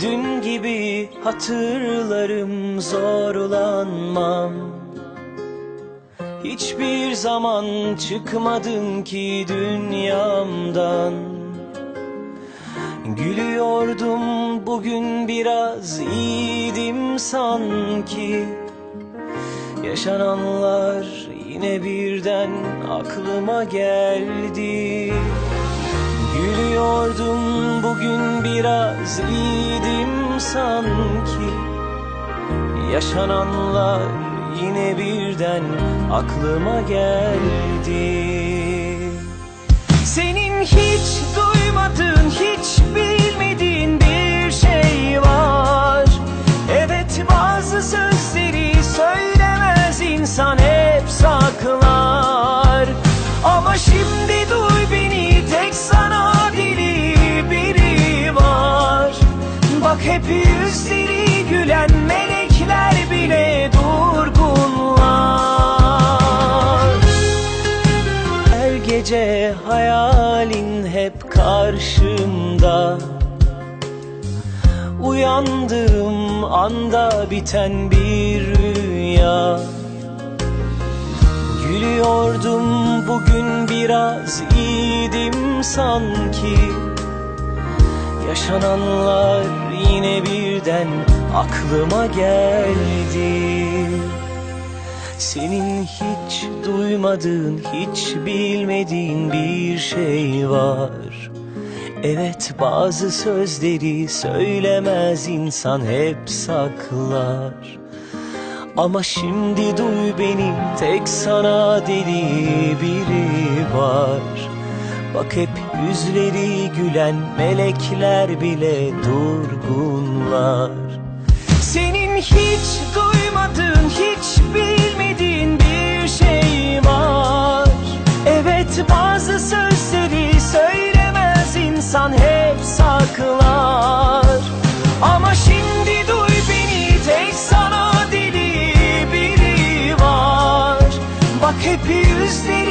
Dün gibi hatırlarım zorlanmam Hiçbir zaman çıkmadın ki dünyamdan. Gülüyordum bugün biraz iyiydim sanki. Yaşananlar yine birden aklıma geldi. Gülüyordum bugün biraz iyiydim sanki. Yaşananlar yine birden aklıma geldi. Senin hiç duymadığın, hiç bilmediğin bir şey var. Evet bazı sözleri söylemez insan hep saklar. Ama şimdi Bak hep yüzleri gülen melekler bile durgunlar. Her gece hayalin hep karşımda. Uyandığım anda biten bir rüya. Gülüyordum bugün biraz iyiydim sanki Yaşananlar yine birden aklıma geldi. Senin hiç duymadığın, hiç bilmediğin bir şey var. Evet bazı sözleri söylemez insan hep saklar. Ama şimdi duy beni tek sana deli biri var Bak hep yüzleri gülen melekler bile durgunlar. Senin hiç duymadığın, hiç bilmediğin bir şey var. Evet bazı sözleri söylemez insan hep saklar. Ama şimdi duy beni tek sana deli biri var. Bak hep yüzleri